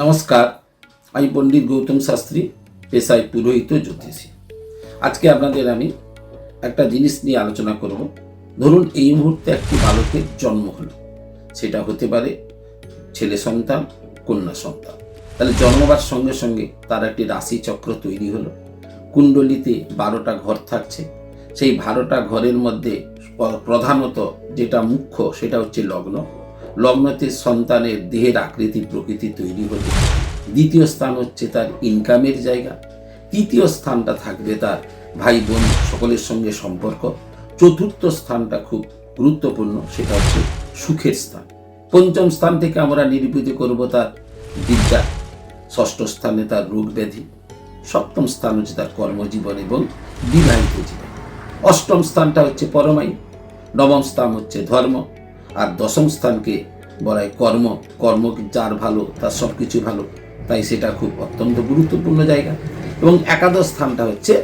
নমস্কার, আমি পণ্ডিত গৌতম শাস্ত্রী, পেশায় পুরোহিত জ্যোতিষী। আজকে আপনাদের আমি একটা জিনিস নিয়ে আলোচনা করব। ধরুন এই মুহূর্তে একটি বালকের জন্ম হলো। সেটা হতে পারে ছেলে সন্তান, কন্যা সন্তান। তাহলে জন্মবার সঙ্গে সঙ্গে তার একটি রাশি চক্র তৈরি হলো। কুণ্ডলিতে বারোটা ঘর থাকছে। সেই বারোটা ঘরের মধ্যে প্রধানত যেটা মুখ্য সেটা হচ্ছে লগ্ন। লগ্নতে সন্তানের দেহের আকৃতি প্রকৃতি তৈরি হলো দ্বিতীয় স্থান হচ্ছে তার ইনকামের জায়গা। তৃতীয় স্থানটা থাকবে তার ভাই বোন সকলের সঙ্গে সম্পর্ক। চতুর্থ স্থানটা খুব গুরুত্বপূর্ণ, সেটা হচ্ছে সুখের স্থান। পঞ্চম স্থান থেকে আমরা নিরূপিত করব তার বিদ্যা। ষষ্ঠ স্থানে তার রোগ ব্যাধি। সপ্তম স্থান হচ্ছে তার কর্মজীবন এবং বিবাহিত জীবন। অষ্টম স্থানটা হচ্ছে পরমায়ু। নবম স্থান হচ্ছে ধর্ম। আর দশম স্থানকে বলা হয় কর্ম কর্ম যার ভালো, তার সব কিছু ভালো, তাই সেটা খুব অত্যন্ত গুরুত্বপূর্ণ জায়গা। এবং একাদশ স্থানটা হচ্ছে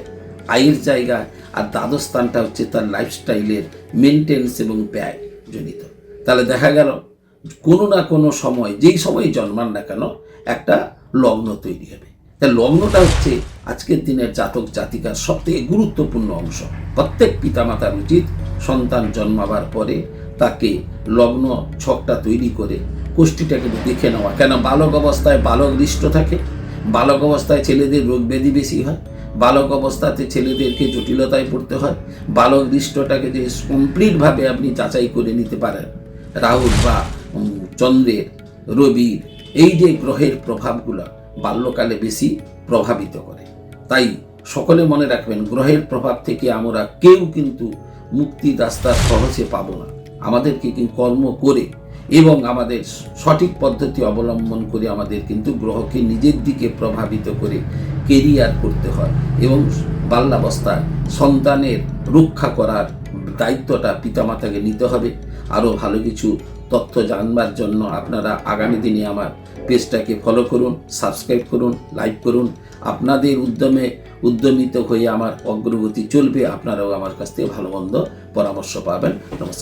আয়ের জায়গা, আর দ্বাদশ স্থানটা হচ্ছে তার লাইফস্টাইলের মেনটেন্স এবং ব্যয় জনিত তাহলে দেখা গেল, কোনো না কোনো সময়, যেই সময় জন্মান না কেন, একটা লগ্ন তৈরি হবে। তা লগ্নটা হচ্ছে আজকের দিনের জাতক জাতিকার সবথেকে গুরুত্বপূর্ণ অংশ। প্রত্যেক পিতামাতার উচিত সন্তান জন্মাবার পরে তাকে লগ্ন ছকটা তৈরি করে কোষ্ঠীটাকে দেখে নেওয়া। কেন বালক অবস্থায় বালক দৃষ্ট থাকে? বালক অবস্থায় ছেলেদের রোগ ব্যাধি বেশি হয়। বালক অবস্থাতে ছেলেদেরকে জটিলতায় পড়তে হয়। বালক দৃষ্টটাকে যে কমপ্লিটভাবে আপনি যাচাই করে নিতে পারেন রাহুল বা চন্দ্রের, রবির, এই যে গ্রহের প্রভাবগুলো বাল্যকালে বেশি প্রভাবিত করে। তাই সকলে মনে রাখবেন, গ্রহের প্রভাব থেকে আমরা কেউ কিন্তু মুক্তি রাস্তা সহজে পাবো না। আমাদেরকে কর্ম করে এবং আমাদের সঠিক পদ্ধতি অবলম্বন করে আমাদের কিন্তু গ্রহকে নিজের দিকে প্রভাবিত করে কেরিয়ার করতে হয় এবং বাল্যাবস্থায় সন্তানের রক্ষা করার দায়িত্বটা পিতামাতাকে নিতে হবে। আরও ভালো কিছু তথ্য জানবার জন্য আপনারা আগামী দিনে আমার পেজটাকে ফলো করুন সাবস্ক্রাইব করুন লাইক করুন। আপনাদের উদ্যমে উদ্যমিত হয়ে আমার অগ্রগতি চলবে, আপনারাও আমার কাছ থেকে ভালো মন্দ পরামর্শ পাবেন। নমস্কার।